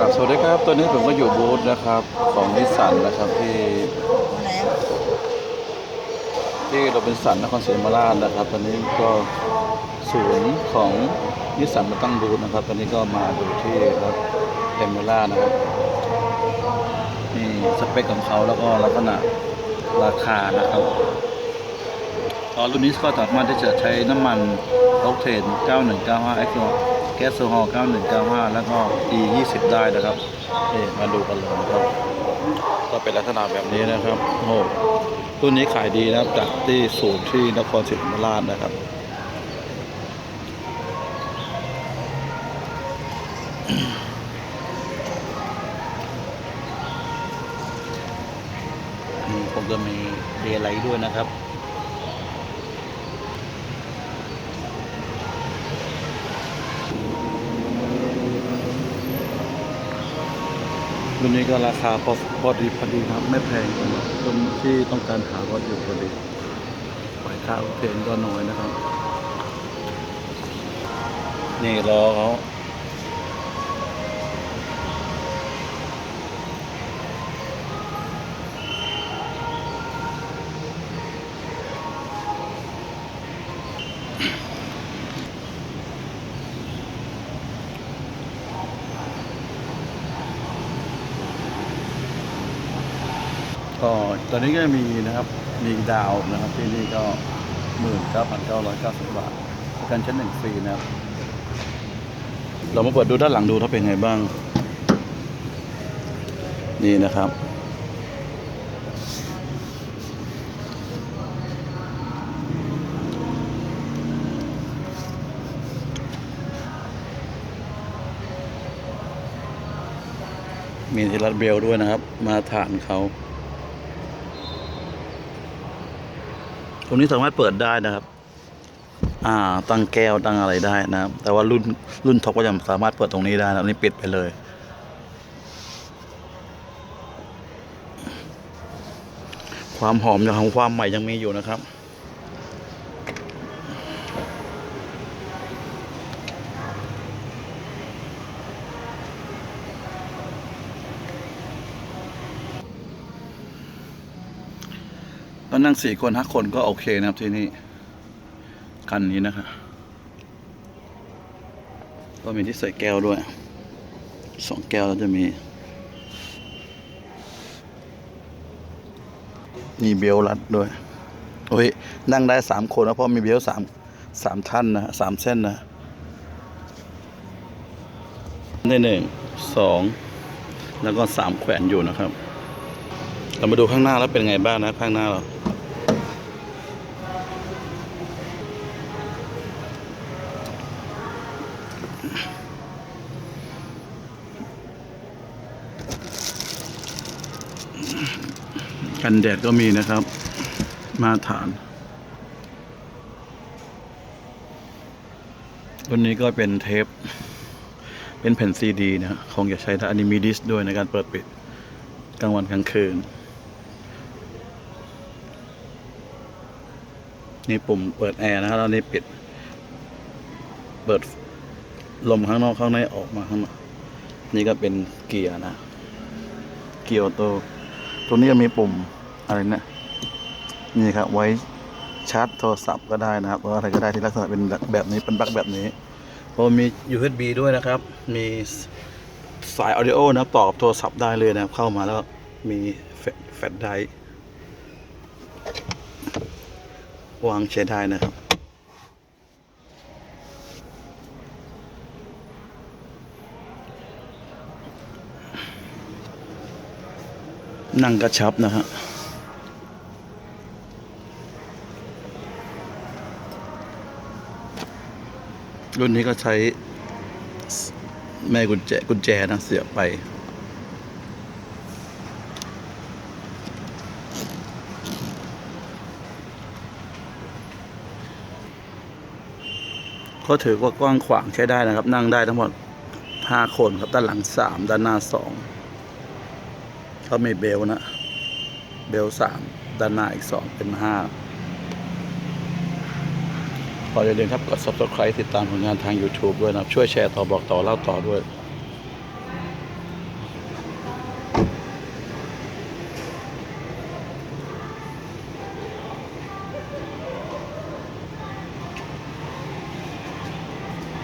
ครับสวัสดีครับตอนนี้ผมก็อยู่บูธนะครับของนิสสันนะครับที่ที่โรบินสันนครศรีธรรมราชนะครับ ตอนนี้ก็ศูนย์ของนิสสันมาตั้งบูธนะครับ ตอนนี้ก็มาดูที่รถเอมเมล่านะครับนี่สเปคของเขาแล้วก็ลักษณะราคานะครับตอนรุ่นนี้ก็สามารถที่จะใช้น้ำมันออกเทน 9195 X แก๊สโซฮอล์9195 แล้วก็ E 20 ได้นะครับนี่มาดูกันเลยนะครับ ก็เป็นลักษณะแบบนี้นะครับโอ้โหรุ่นนี้ขายดีนะครับจากที่ศูนย์ที่นครศรีธรรมราชนะครับคงจะมีเดย์ไลท์ด้วยนะครับ รุ่นนี้ก็ราคาพอพอดีพอดีครับ ไม่แพงสำหรับคนที่ต้องการหารถอยู่พอดีปล่อยค่าโอเคก็น้อยนะครับ นี่รอเขา ก็ตอนนี้ก็มีนะครับ มีดาวนะครับที่นี่ก็หมื่นเก้าพันเก้าร้อยเก้าสิบบาทประกันชั้นหนึ่งฟรีนะครับ เรามาเปิดดูด้านหลังดูถ้าเป็นไงบ้าง นี่นะครับมีทีรัดเบลด้วยนะครับ มาฐานเขา ตรงนี้สามารถเปิดได้นะครับ อ่า ตั้งแก้วตั้งอะไรได้นะครับ แต่ว่ารุ่นรุ่นท็อปก็ยังสามารถเปิดตรงนี้ได้นะอันนี้ปิดไปเลย ความหอมของความใหม่ยังมีอยู่นะครับ ก็นั่งสี่คนห้าคนก็โอเคนะครับที่นี่คันนี้นะครับก็มีที่ใส่แก้วด้วยสองแก้วแล้วจะมี มีเบลรัดด้วย โอ้ย นั่งได้สามคนนะเพราะมีเบลสามสามท่านนะสามเส้นนะได้หนึ่งสองแล้วก็สามแขวนอยู่นะครับ เรามาดูข้างหน้าแล้วเป็นไงบ้างนะข้างหน้าเรากันแดดก็มีนะครับ มาตรฐานรุ่นนี้ก็เป็นเทป เป็นแผ่นซีดีนะคงจะใช้ได้อันนี้มีดิสด้วยในการเปิดปิด กลางวันกลางคืน นี่ปุ่มเปิดแอร์นะครับแล้วนี่ปิด เปิดลมข้างนอกข้างในออกมาข้างนอกนี่ก็เป็นเกียร์นะ เกียร์ออโต้ตรงนี้ก็มีปุ่มอะไรนะนี่ครับไว้ชาร์จโทรศัพท์ก็ได้นะครับหรืออะไรก็ได้ที่ลักษณะเป็นแบบนี้เป็นปลั๊กแบบนี้พราะมี USB ด้วยนะครับ มีสาย audio นะครับต่อกับโทรศัพท์ได้เลยนะครับเข้ามาแล้วมีแฟลชไดร์ฟ์ วางใช้ได้นะครับ นั่งกระชับนะฮะรุ่นนี้ก็ใช้แม่กุญแจกุญแจนะเสียบไป ก็ถือว่ากว้างขวางใช้ได้นะครับ นั่งได้ทั้งหมดห้าคนครับด้านหลังสามด้านหน้าสองเขามีเบลนะ เบลสามด้านหน้าอีกสองเป็นห้าขออย่าลืมครับกด subscribe ติดตามผลงานทาง YouTube ด้วยนะครับ ช่วยแชร์ต่อบอกต่อเล่าต่อด้วย